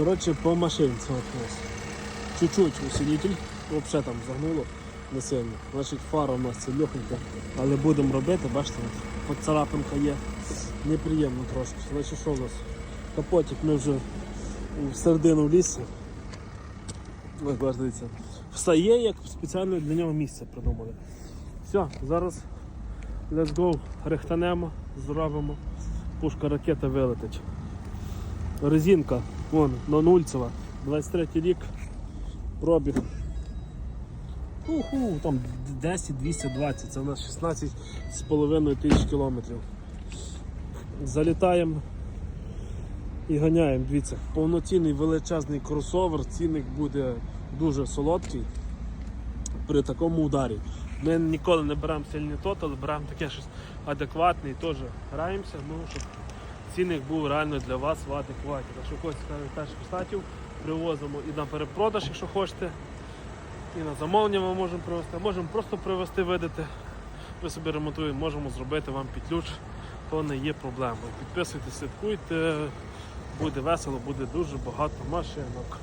Коротше, по машинці от. Чуть-чуть усилитель, взагалі там загнуло не сильно. Значить фара у нас це легенька, але будемо робити, бачите, поцарапинка є. Неприємно трошки. Значить що у нас? Капотик ми вже в середину в лісі. Ось бачите, дивіться. Все є, як спеціально для нього місце придумали. Все, зараз let's go, рихтанемо, зробимо. Пушка ракета вилетить. Резинка, вон, нонульцева, 23 рік, пробіг. Уху, там 10-220, це у нас 16 з половиною тисяч кілометрів. Залітаємо і ганяємо. Дивіться, повноцінний величезний кросовер, цінник буде дуже солодкий при такому ударі. Ми ніколи не беремо сильний тотал, беремо таке щось адекватне і теж граємося, ну, щоб цінник був реально для вас в адекваті. Так що когось теж штатів привозимо і на перепродаж, якщо хочете. І на замовлення ми можемо привезти, можемо просто привезти, видати. Ви собі ремонтуєте, можемо зробити вам під ключ, то не є проблемою. Підписуйтесь, слідкуйте, буде весело, буде дуже багато машинок.